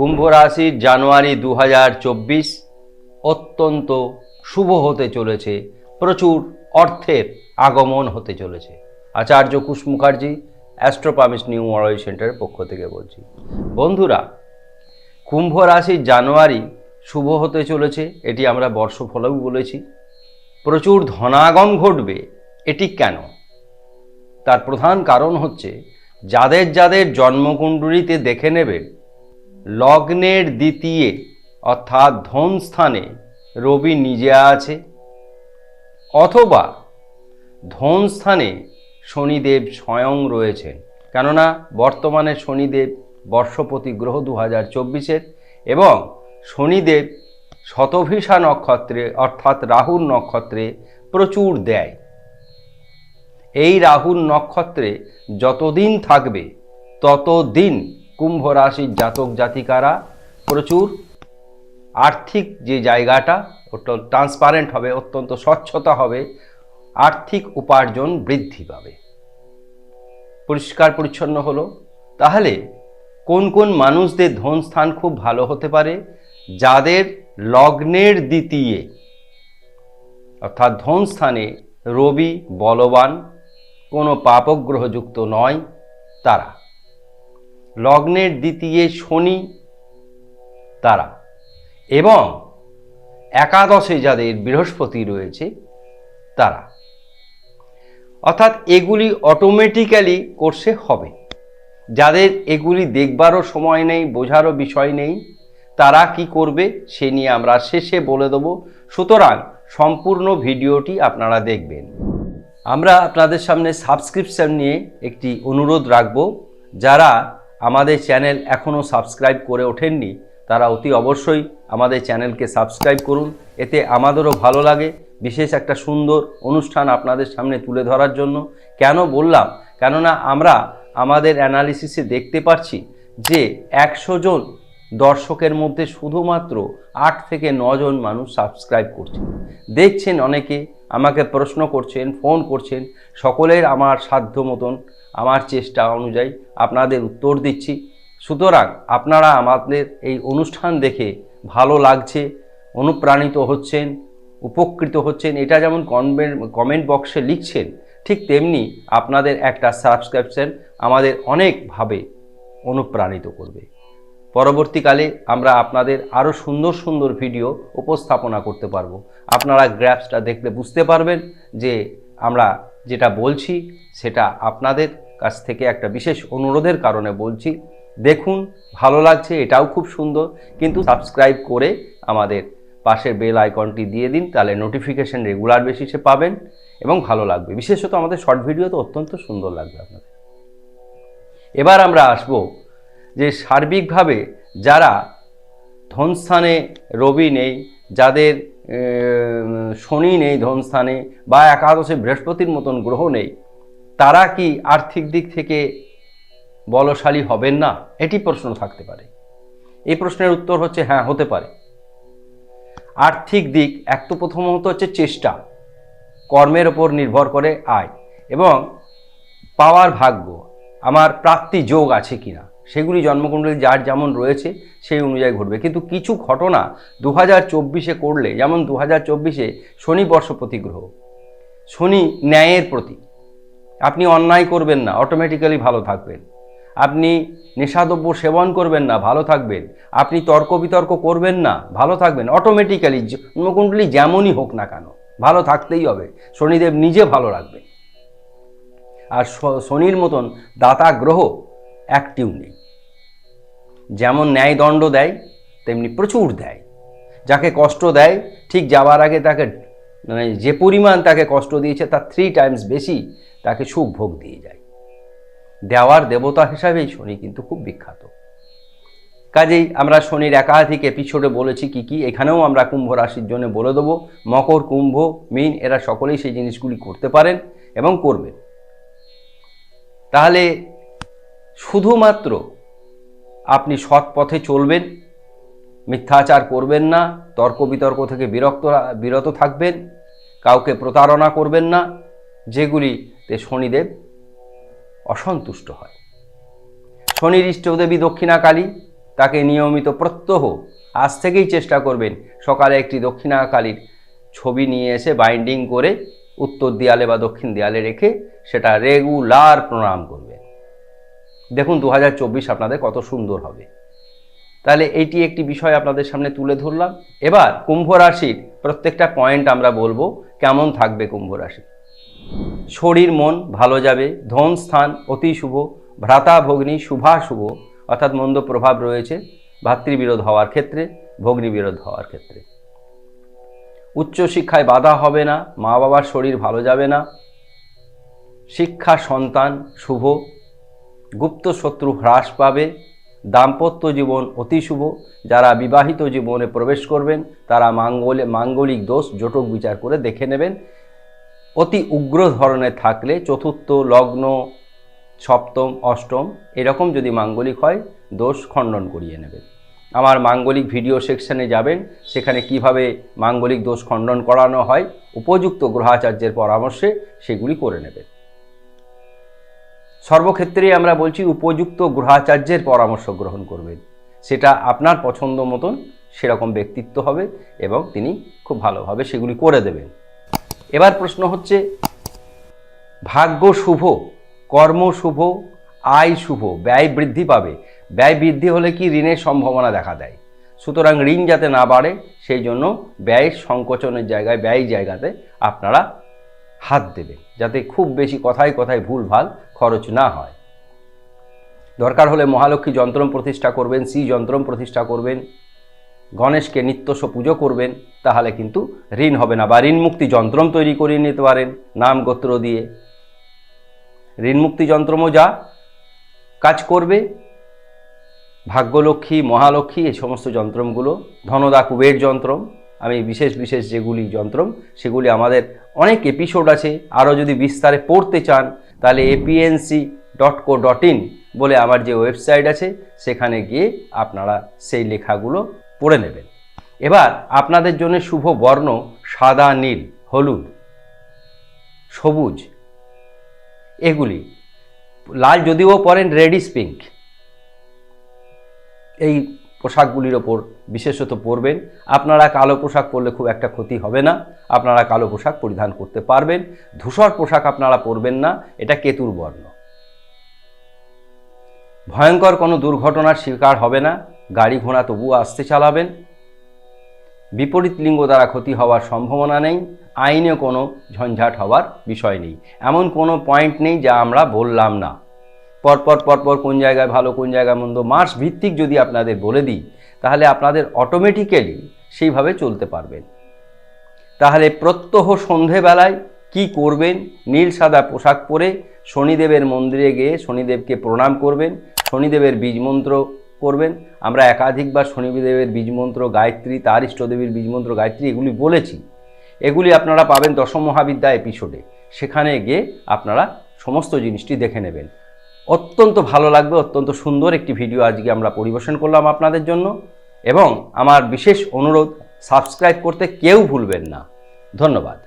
কুম্ভ রাশির জানুয়ারি দু হাজার চব্বিশ অত্যন্ত শুভ হতে চলেছে। প্রচুর অর্থের আগমন হতে চলেছে। আচার্য কুশ মুখার্জি অ্যাস্ট্রোপামিস নিউ মরাই সেন্টারের পক্ষ থেকে বলছি। বন্ধুরা, কুম্ভ রাশির জানুয়ারি শুভ হতে চলেছে, এটি আমরা বর্ষফলেও বলেছি। প্রচুর ধনাগম ঘটবে, এটি কেন? তার প্রধান কারণ হচ্ছে, যাদের যাদের জন্মকুণ্ডলিতে দেখে নেবেন লগ্নের দ্বিতীয় অর্থাৎ ধন স্থানে রবি নিজে আছে। অথবা ধন স্থানে শনিদেব স্বয়ং রয়েছেন। কেননা বর্তমানে শনিদেব বর্ষপতি গ্রহ দু হাজার চব্বিশের এবং শনিদেব শতভিষা নক্ষত্রে অর্থাৎ রাহুর নক্ষত্রে প্রচুর দেয়। এই রাহুর নক্ষত্রে যতদিন থাকবে ততদিন কুম্ভ রাশির জাতক জাতিকারা প্রচুর। আর্থিক যে জায়গাটা, ওটা ট্রান্সপারেন্ট হবে, অত্যন্ত স্বচ্ছতা হবে, আর্থিক উপার্জন বৃদ্ধি পাবে। পরিষ্কার পরিচ্ছন্ন হলো। তাহলে কোন কোন মানুষদের ধন স্থান খুব ভালো হতে পারে? যাদের লগ্নের দ্বিতীয়, অর্থাৎ ধন স্থানে রবি, বলবান, কোনো পাপগ্রহযুক্ত নয় তারা। লগ্নের দ্বিতীয় শনি তারা। এবং একাদশে যাদের বৃহস্পতি রয়েছে তারা। অর্থাৎ এগুলি অটোমেটিক্যালি কোর্সে হবে। যাদের এগুলি দেখবারও সময় নেই, বোঝারও বিষয় নেই, তারা কি করবে সে নিয়ে আমরা শেষে বলে দেব। সুতরাং সম্পূর্ণ ভিডিওটি আপনারা দেখবেন। আমরা আপনাদের সামনে সাবস্ক্রিপশন নিয়ে একটি অনুরোধ রাখব। যারা আমাদের চ্যানেল এখনও সাবস্ক্রাইব করে ওঠেননি, তারা অতি অবশ্যই আমাদের চ্যানেলকে সাবস্ক্রাইব করুন। এতে আমাদেরও ভালো লাগে, বিশেষ একটা সুন্দর অনুষ্ঠান আপনাদের সামনে তুলে ধরার জন্য। কেন বললাম? কেননা আমরা আমাদের অ্যানালিসিসে দেখতে পাচ্ছি যে একশো জন দর্শকের মধ্যে শুধুমাত্র আট থেকে নজন মানুষ সাবস্ক্রাইব করছে। দেখছেন অনেকে আমাকে প্রশ্ন করছেন, ফোন করছেন, সকলের আমার সাধ্য মতন, আমার চেষ্টা অনুযায়ী আপনাদের উত্তর দিচ্ছি। সুতরাং আপনারা আমাদের এই অনুষ্ঠান দেখে ভালো লাগছে, অনুপ্রাণিত হচ্ছেন, উপকৃত হচ্ছেন, এটা যেমন কমেন্ট কমেন্ট বক্সে লিখছেন, ঠিক তেমনি আপনাদের একটা সাবস্ক্রিপশন আমাদের অনেকভাবে অনুপ্রাণিত করবে। পরবর্তীকালে আমরা আপনাদের আরও সুন্দর সুন্দর ভিডিও উপস্থাপনা করতে পারব। আপনারা গ্রাফসটা দেখলে বুঝতে পারবেন যে আমরা যেটা বলছি, সেটা আপনাদের কাছ থেকে একটা বিশেষ অনুরোধের কারণে বলছি। দেখুন, ভালো লাগছে, এটাও খুব সুন্দর। কিন্তু সাবস্ক্রাইব করে আমাদের পাশের বেল আইকনটি দিয়ে দিন, তাহলে নোটিফিকেশন রেগুলার বেসিসে পাবেন এবং ভালো লাগবে। বিশেষত আমাদের শর্ট ভিডিও তো অত্যন্ত সুন্দর লাগবে আপনাদের। এবার আমরা আসব যে সার্বিকভাবে যারা ধনস্থানে রবি নেই, যাদের শনি নেই ধনস্থানে বা একাদশে বৃহস্পতির মতন গ্রহ নেই, তারা কি আর্থিক দিক থেকে বলশালী হবেন না? এটি প্রশ্ন থাকতে পারে। এই প্রশ্নের উত্তর হচ্ছে হ্যাঁ হতে পারে। আর্থিক দিক এক তো প্রথমত হচ্ছে চেষ্টা, কর্মের ওপর নির্ভর করে আয় এবং পাওয়ার ভাগ্য। আমার প্রাপ্তি যোগ আছে কিনা? সেগুলি জন্মকুণ্ডলী যার যেমন রয়েছে, সেই অনুযায়ী ঘটবে। কিন্তু কিছু ঘটনা দু হাজার চব্বিশে করলে, যেমন দু হাজার চব্বিশে শনি বর্ষপতি গ্রহ শনি ন্যায়ের প্রতি আপনি অন্যায় করবেন না অটোমেটিক্যালি ভালো থাকবেন। আপনি নেশাদ্রব্য সেবন করবেন না, ভালো থাকবেন। আপনি তর্ক বিতর্ক করবেন না, ভালো থাকবেন। অটোমেটিক্যালি জন্মকুণ্ডলী যেমনই হোক না কেন, ভালো থাকতেই হবে। শনিদেব নিজে ভালো রাখবে আর শনির মতন দাতা গ্রহ অ্যাক্টিভ নেই। যেমন ন্যায় দণ্ড দেয়, তেমনি প্রচুর দেয়। যাকে কষ্ট দেয়, ঠিক যাওয়ার আগে তাকে মানে যে পরিমাণ তাকে কষ্ট দিয়েছে তার থ্রি টাইমস বেশি তাকে সুখ ভোগ দিয়ে যায়। দেওয়ার দেবতা হিসাবেই শনি কিন্তু খুব বিখ্যাত। কাজেই আমরা শনির একাধিক এপিসোডে বলেছি কি কি, এখানেও আমরা কুম্ভ রাশির জন্য বলে দেবো, মকর, কুম্ভ, মিন, এরা সকলেই সেই জিনিসগুলি করতে পারেন এবং করবেন। তাহলে শুধুমাত্র আপনি সৎ পথে চলবেন, মিথ্যাচার করবেন না, তর্ক বিতর্ক থেকে বিরক্ত বিরত থাকবেন, কাউকে প্রতারণা করবেন না, যেগুলিতে শনিদেব অসন্তুষ্ট হয়। শনির ইষ্টদেবী দক্ষিণাকালী, তাকে নিয়মিত প্রত্যহ, আজ থেকেই চেষ্টা করবেন সকালে একটি দক্ষিণাকালীর ছবি নিয়ে এসে বাইন্ডিং করে উত্তর দেয়ালে বা দক্ষিণ দেয়ালে রেখে সেটা রেগুলার প্রণাম করবেন। দেখুন দু হাজার চব্বিশ আপনাদের কত সুন্দর হবে। তাহলে এইটি একটি বিষয় আপনাদের সামনে তুলে ধরলাম। এবার কুম্ভ রাশির প্রত্যেকটা পয়েন্ট আমরা বলব, কেমন থাকবে কুম্ভ রাশি? শরীর মন ভালো যাবে, ধন স্থান অতি শুভ, ভ্রাতা ভগ্নী শুভা শুভ, অর্থাৎ মন্দ প্রভাব রয়েছে ভাতৃবিরোধ হওয়ার ক্ষেত্রে ভগ্নী বিরোধ হওয়ার ক্ষেত্রে। উচ্চশিক্ষায় বাধা হবে না মা বাবার শরীর ভালো যাবে না, শিক্ষা সন্তান শুভ গুপ্ত শত্রু হ্রাস পাবে। দাম্পত্য জীবন অতি শুভ। যারা বিবাহিত জীবনে প্রবেশ করবেন, তারা মাঙ্গলে মাঙ্গলিক দোষ, জটক বিচার করে দেখে নেবেন। অতি উগ্র ধরনের থাকলে চতুর্থ, লগ্ন, সপ্তম, অষ্টম, এরকম যদি মাঙ্গলিক হয়, দোষ খণ্ডন করিয়ে নেবেন। আমার মাঙ্গলিক ভিডিও সেকশনে যাবেন। সেখানে কীভাবে মাঙ্গলিক দোষ খণ্ডন করানো হয়, উপযুক্ত গ্রহাচার্যের পরামর্শে সেগুলি করে নেবেন। সর্বক্ষেত্রেই আমরা বলছি উপযুক্ত গ্রহাচার্যের পরামর্শ গ্রহণ করবেন। সেটা আপনার পছন্দ মতন সেরকম ব্যক্তিত্ব হবে এবং তিনি খুব ভালোভাবে সেগুলি করে দেবেন। এবার প্রশ্ন হচ্ছে, ভাগ্য শুভ, কর্ম শুভ, আয় শুভ, ব্যয় বৃদ্ধি পাবে। ব্যয় বৃদ্ধি হলে কি ঋণের সম্ভাবনা দেখা দেয়? সুতরাং ঋণ যাতে না বাড়ে, সেই জন্য ব্যয় সংকোচনের জায়গায়, ব্যয় জায়গাতে আপনারা হাত দেবে, যাতে খুব বেশি কথায় কথায় ভুল ভালো খরচ না হয়। দরকার হলে মহালক্ষ্মী যন্ত্রম প্রতিষ্ঠা করবেন, শ্রী যন্ত্রম প্রতিষ্ঠা করবেন, গণেশকে নিত্যস্ব পুজো করবেন, তাহলে কিন্তু ঋণ হবে না বা ঋণ মুক্তি যন্ত্রম তৈরি করিয়ে নিতে পারেন নাম গোত্র দিয়ে। ঋণ মুক্তি যন্ত্রমও যা কাজ করবে, ভাগ্যলক্ষ্মী, মহালক্ষ্মী, এই সমস্ত যন্ত্রমগুলো, ধনদা কুবের যন্ত্রম আমি বিশেষ বিশেষ যেগুলি যন্ত্রম, সেগুলি আমাদের অনেক এপিসোড আছে। আরও যদি বিস্তারে পড়তে চান, তাহলে APNC dot co dot in বলে আমার যে ওয়েবসাইট আছে, সেখানে গিয়ে আপনারা সেই লেখাগুলো পড়ে নেবেন। এবার আপনাদের জন্য শুভ বর্ণ, সাদা, নীল, হলুদ, সবুজ, এগুলি। লাল যদিও পরেন রেডিস পিঙ্ক এই পোশাকগুলির ওপর বিশেষত পরবেন। আপনারা কালো পোশাক পরলে খুব একটা ক্ষতি হবে না। আপনারা কালো পোশাক পরিধান করতে পারবেন। ধূসর পোশাক আপনারা পরবেন না। এটা কেতুর বর্ণ। ভয়ঙ্কর কোনো দুর্ঘটনার শিকার হবে না। গাড়ি ঘোড়া তবুও আসতে চালাবেন। বিপরীত লিঙ্গ দ্বারা ক্ষতি হওয়ার সম্ভাবনা নেই। আইনে কোনো ঝঞ্ঝাট হওয়ার বিষয় নেই। এমন কোনো পয়েন্ট নেই যা আমরা বললাম না। পরপর পরপর কোন জায়গায় ভালো, কোন জায়গায় মন্দ, মাস ভিত্তিক যদি আপনাদের বলে দিই, তাহলে আপনাদের অটোমেটিক্যালি সেইভাবে চলতে পারবেন। তাহলে প্রত্যহ সন্ধেবেলায় কি করবেন? নীল সাদা পোশাক পরে শনিদেবের মন্দিরে গিয়ে শনিদেবকে প্রণাম করবেন, শনিদেবের বীজমন্ত্র করবেন। আমরা একাধিকবার শনিদেবের বীজমন্ত্র গায়ত্রী, তার ইষ্টদেবীর বীজমন্ত্র গায়ত্রী এগুলি বলেছি। এগুলি আপনারা পাবেন দশম মহাবিদ্যা এপিসোডে সেখানে গিয়ে আপনারা সমস্ত জিনিসটি দেখে নেবেন। অত্যন্ত ভালো লাগবে, অত্যন্ত সুন্দর একটি ভিডিও আজকে আমরা পরিবেশন করলাম আপনাদের জন্য। এবং আমার বিশেষ অনুরোধ, সাবস্ক্রাইব করতে কেউ ভুলবেন না। ধন্যবাদ।